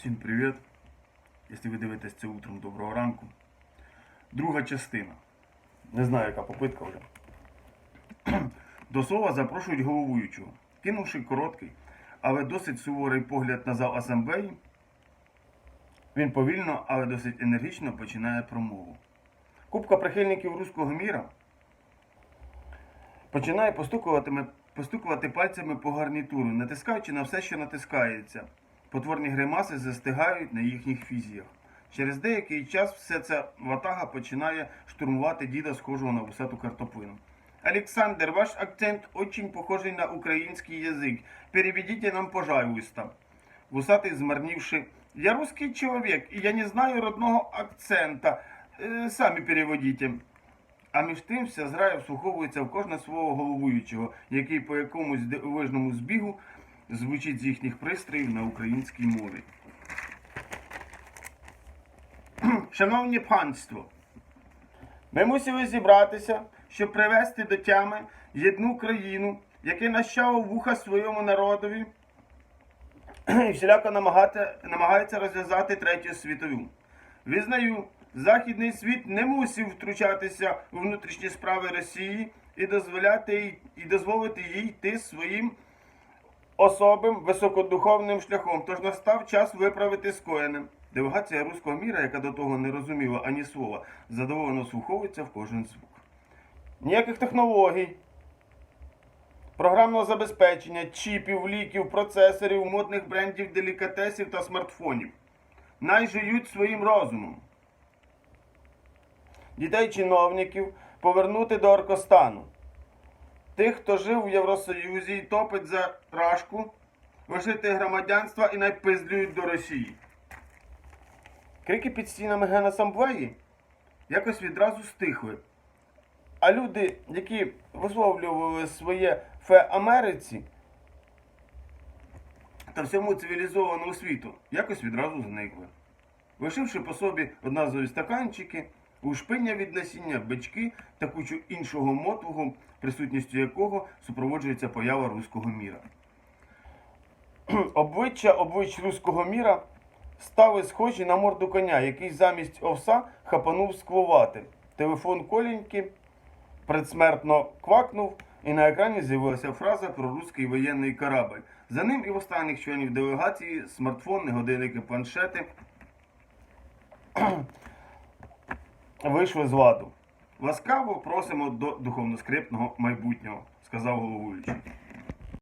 Всім привіт! Якщо ви дивитесь це утром, доброго ранку. Друга частина. Не знаю, яка попитка вже. До слова запрошують головуючого. Кинувши короткий, але досить суворий погляд на зал асамблеї, він повільно, але досить енергічно починає промову. Купка прихильників руського міра починає постукувати, постукувати пальцями по гарнітуру, натискаючи на все, що натискається. Потворні гримаси застигають на їхніх фізіях. Через деякий час вся ця ватага починає штурмувати діда, схожого на вусату картоплину. Александр, ваш акцент очень похожий на український язик. Переведите нам, пожалуйста. Вусатий, змарнівши, я русский чоловік, і я не знаю родного акцента. Е, самі переводите. А між тим вся зграя вслуховується в кожне свого головуючого, який по якомусь дивовижному збігу звучить з їхніх пристроїв на українській мові. Шановні панство, ми мусили зібратися, щоб привести до тями єдну країну, яка нащала вуха своєму народові і всіляко намагати, намагається розв'язати третю світову. Визнаю, Західний світ не мусив втручатися у внутрішні справи Росії і дозволяти і дозволити їй йти своїм особим високодуховним шляхом. Тож настав час виправити скоєне. Делегація руського міра, яка до того не розуміла ані слова, задоволено слуховується в кожен звук. Ніяких технологій, програмного забезпечення, чіпів, ліків, процесорів, модних брендів, делікатесів та смартфонів. Най жиють своїм розумом. Дітей чиновників повернути до Оркостану. Тих, хто жив в Євросоюзі і топить за рашку, лишити громадянства і найпиздлюють до Росії. Крики під стінами Генасамблеї якось відразу стихли. А люди, які висловлювали своє фе Америці та всьому цивілізованому світу, якось відразу зникли. Лишивши по собі одноразові стаканчики, ушпиння від насіння, бички та кучу іншого мотугу, присутністю якого супроводжується поява руського міра. Обличчя облич руського міра стали схожі на морду коня, який замість овса хапанув склувати. Телефон Коліньки предсмертно квакнув, і на екрані з'явилася фраза про руський воєнний корабль. За ним і в останніх членів делегації смартфони, годинники, планшети вийшли з ладу. Ласкаво просимо до духовно-скрипного майбутнього, сказав головуючий.